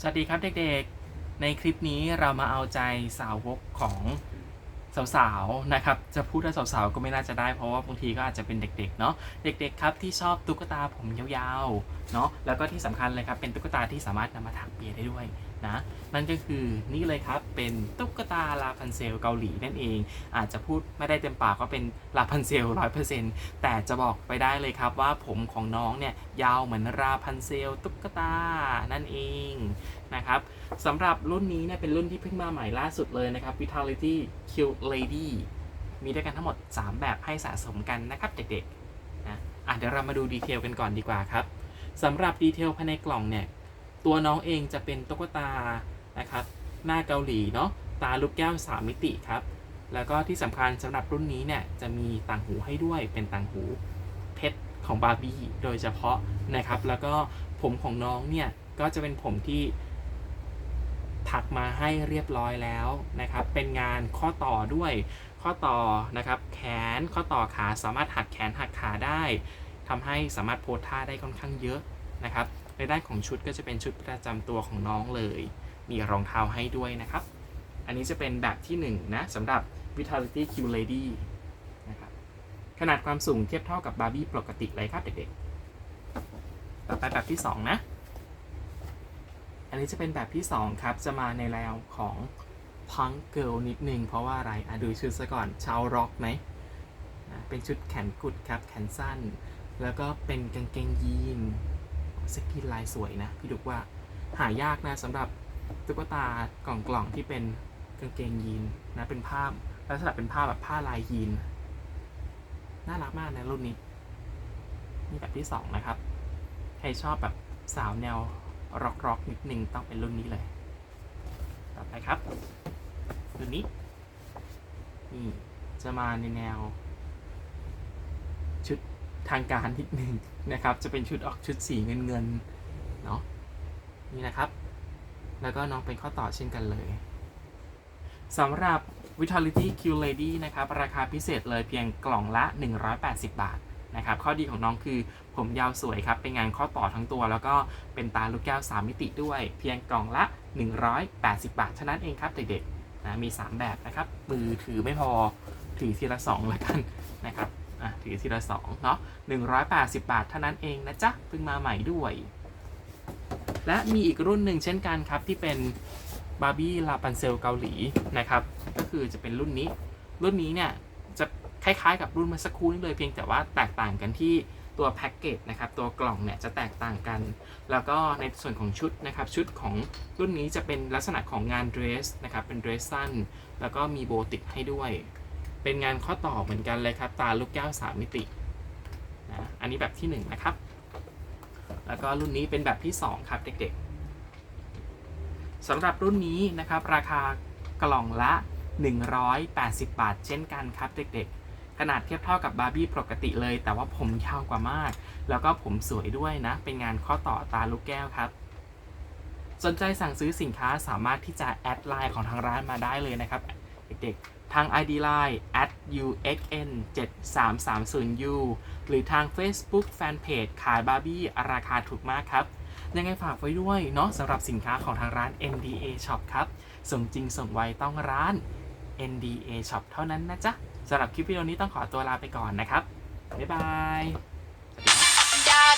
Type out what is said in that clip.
สวัสดีครับเด็กๆ ในคลิปนี้เรามาเอาใจสาวกของสาวๆ นะครับ จะพูดว่าสาวๆ ก็ไม่น่าจะได้เพราะว่าบางทีก็อาจจะเป็นเด็กๆ เนาะ เด็กๆ ครับที่ชอบตุ๊กตาผมยาวๆ เนาะ แล้วก็ที่สำคัญเลยครับเป็นตุ๊กตาที่สามารถนำมาถักเปียได้ด้วย นะนั่นก็คือนี่เลยครับเป็นตุ๊กตาลาพันเซลเกาหลีนั่นเอง อาจจะพูดไม่ได้เต็มปากว่าเป็นลาพันเซลร้อยเปอร์เซ็นต์แต่จะบอกไปได้เลยครับว่าผมของน้องเนี่ยยาวเหมือนราพันเซลตุ๊กตานั่นเองนะครับสำหรับรุ่นนี้เนี่ยเป็นรุ่นที่เพิ่งมาใหม่ล่าสุดเลยนะครับ Vitality Cute Lady มีด้วยกันทั้งหมด 3 แบบให้สะสมกันนะครับเด็กๆนะอะเดี๋ยวเรามาดูดีเทลกันก่อนดีกว่าครับสำหรับดีเทลภายในกล่องเนี่ย ตัวน้องเองจะเป็นตุ๊กตานะครับ หน้าเกาหลีเนาะตาลูกแก้ว 3 มิติครับ แล้วก็ที่สำคัญสำหรับรุ่นนี้เนี่ยจะมีต่างหูให้ด้วยเป็นต่างหูเพชรของบาร์บี้โดยเฉพาะนะครับ แล้วก็ผมของน้องเนี่ยก็จะเป็นผมที่ถักมาให้เรียบร้อยแล้วนะครับ เป็นงานข้อต่อด้วย ข้อต่อนะครับ แขนข้อต่อขาสามารถหักแขนหักขาได้ทำให้สามารถโพสท่าได้ค่อนข้างเยอะนะครับ ในด้านของชุดก็จะเป็นชุดประจำตัวของน้องเลย มีรองเท้าให้ด้วยนะครับ อันนี้จะเป็นแบบที่1นงนะสำหรับ Vitality Q Lady นะครับขนาดความสูงเทียบเท่ากับบาร์บี้ปกติเลยครับเด็กๆ ต่อไปแบบที่ 2 นะ อันนี้จะเป็นแบบที่ 2 ครับ จะมาในแนวของ Punk Girl นิดนึง เพราะว่าอะไรอะดูชุดซะก่อนชาวร็อกไหมอะเป็นชุดแขนกุดครับ แขนสั้น แล้วก็เป็นกางเกงยีน สกรีนลายสวยนะ พี่ดุกว่าหายากนะสำหรับตุ๊กตากล่องกล่องๆที่เป็นกางเกงยีนนะเป็นผ้าลักษณะเป็นผ้าแบบผ้าลายยีน น่ารักมากนะรุ่นนี้นี่แบบที่สองนะครับ ใครชอบแบบสาวแนวร็อกร็อกนิดนึงต้องเป็นรุ่นนี้เลย ต่อไปครับรุ่นนี้นี่จะมาในแนว ทางการนิดหนึ่งนะครับ จะเป็นชุดออกชุดสีเงินเงินเนาะนี่นะครับ แล้วก็น้องเป็นข้อต่อเช่นกันเลยสำหรับ Vitality Q Lady นะครับ ราคาพิเศษเลยเพียงกล่องละ 180 บาทนะครับ ข้อดีของน้องคือผมยาวสวยครับ เป็นงานข้อต่อทั้งตัว แล้วก็เป็นตาลูกแก้ว 3 มิติด้วย เพียงกล่องละ 180 บาทเท่านั้นเองครับเด็กๆนะมี 3 แบบนะครับ มือถือไม่พอ ถือทีละ 2 แล้วกันนะครับ ถือทีละ2เนาะ180 บาทเท่านั้นเองนะจ๊ะเพิ่งมาใหม่ด้วย และมีอีกรุ่นหนึ่งเช่นกันครับที่เป็นบาร์บี้ลาปันเซลเกาหลีนะครับก็คือจะเป็นรุ่นนี้ รุ่นนี้เนี่ยจะคล้ายๆ กับรุ่นเมื่อสักครู่นี้เลยเพียงแต่ว่าแตกต่างกันที่ตัวแพ็กเกจนะครับตัวกล่องเนี่ยจะแตกต่างกัน แล้วก็ในส่วนของชุดนะครับชุดของรุ่นนี้จะเป็นลักษณะของงานเดรสนะครับเป็นเดรสสั้น แล้วก็มีโบติดให้ด้วย เป็นงานข้อต่อเหมือนกันเลยครับ ตาลูกแก้ว3มิตินะอันนี้แบบที่1นะครับ แล้วก็รุ่นนี้เป็นแบบที่ 2 ครับเด็กๆสำหรับรุ่นนี้นะครับ ราคากล่องละ 180 บาท เช่นกันครับเด็กๆ ขนาดเทียบเท่ากับบาร์บี้ปกติเลย แต่ว่าผมยาวกว่ามาก แล้วก็ผมสวยด้วยนะ เป็นงานข้อต่อตาลูกแก้วครับ สนใจสั่งซื้อสินค้าสามารถที่จะแอดไลน์ของทางร้านมาได้เลยนะครับ เด็กๆ ทาง ID Line at uxn 7 3 3 0 u หรือทาง Facebook Fanpage ขายบาร์บี้ราคาถูกมากครับ ยังไงฝากไว้ด้วยเนาะสำหรับสินค้าของทางร้าน NDA Shop ครับ ส่งจริงส่งไวต้องร้าน NDA Shop เท่านั้นนะจ๊ะสำหรับคลิปวิดีโอนี้ต้องขอตัวลาไปก่อนนะครับ บ๊ายบาย